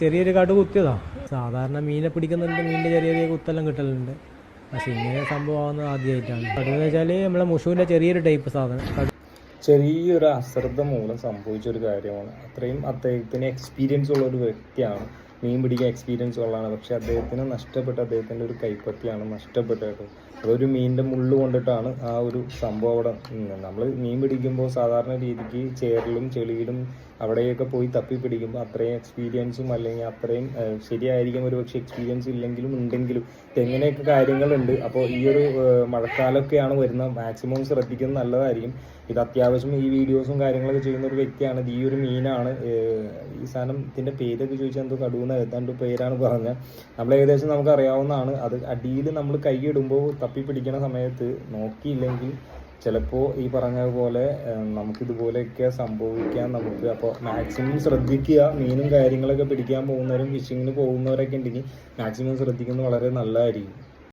ചെറിയൊരു കടു കുത്തിയതാ. സാധാരണ മീനെ പിടിക്കുന്നുണ്ട് മീനിന്റെ ചെറിയ ചെറിയ കുത്തെല്ലാം കിട്ടലുണ്ട്. പക്ഷെ ഇങ്ങനെ സംഭവമാകുന്നത് ആദ്യമായിട്ടാണ് കടുവെന്ന് വെച്ചാൽ നമ്മളെ മുഷുവിന്റെ ചെറിയൊരു ടൈപ്പ് സാധനം. ചെറിയൊരു അശ്രദ്ധ മൂലം സംഭവിച്ച ഒരു കാര്യമാണ്. അത്രയും അദ്ദേഹത്തിന് എക്സ്പീരിയൻസ് ഉള്ള ഒരു വ്യക്തിയാണ് മീൻ പിടിക്കാൻ എക്സ്പീരിയൻസ് ഉള്ളതാണ്. പക്ഷെ അദ്ദേഹത്തിന് നഷ്ടപ്പെട്ട അദ്ദേഹത്തിന്റെ ഒരു കൈപ്പത്തിയാണ് നഷ്ടപ്പെട്ടത് അതൊരു മീനിന്റെ മുള്ളു കൊണ്ടിട്ടാണ് ആ ഒരു സംഭവം അവിടെ നമ്മൾ മീൻ പിടിക്കുമ്പോൾ സാധാരണ രീതിക്ക് ചേറിലും ചെളിയിലും അവിടെയൊക്കെ പോയി തപ്പി പിടിക്കുമ്പോൾ അത്രയും എക്സ്പീരിയൻസും അല്ലെങ്കിൽ അത്രയും ശരിയായിരിക്കും ഒരു പക്ഷേ എക്സ്പീരിയൻസ് ഇല്ലെങ്കിലും ഉണ്ടെങ്കിലും എങ്ങനെയൊക്കെ കാര്യങ്ങളുണ്ട്. അപ്പോൾ ഈ ഒരു മഴക്കാലമൊക്കെയാണ് വരുന്നത് മാക്സിമം ശ്രദ്ധിക്കുന്നത് നല്ലതായിരിക്കും. ഇത് അത്യാവശ്യം ഈ വീഡിയോസും കാര്യങ്ങളൊക്കെ ചെയ്യുന്ന ഒരു വ്യക്തിയാണ്. ഈ ഒരു മീനാണ് ഈ സാധനം ഇതിന്റെ പേരൊക്കെ ചോദിച്ചാൽ എന്തോ കടുവെന്ന് ഏതാണ്ട് പേരാണ് പറഞ്ഞത്. നമ്മൾ ഏകദേശം നമുക്ക് അറിയാവുന്നതാണ് അത് അടിയിൽ നമ്മൾ കൈയിടുമ്പോൾ തപ്പി പിടിക്കുന്ന സമയത്ത് നോക്കിയില്ലെങ്കിൽ ചിലപ്പോൾ ഈ പറഞ്ഞ പോലെ ഏഹ്, നമുക്കിതുപോലെയൊക്കെ സംഭവിക്കാൻ നമുക്ക് അപ്പോൾ മാക്സിമം ശ്രദ്ധിക്കുക മീനും കാര്യങ്ങളൊക്കെ പിടിക്കാൻ പോകുന്നവരും ഫിഷിങ്ങിന് പോകുന്നവരൊക്കെ ഉണ്ടെങ്കിൽ മാക്സിമം ശ്രദ്ധിക്കുന്നത് വളരെ നല്ലതായിരിക്കും.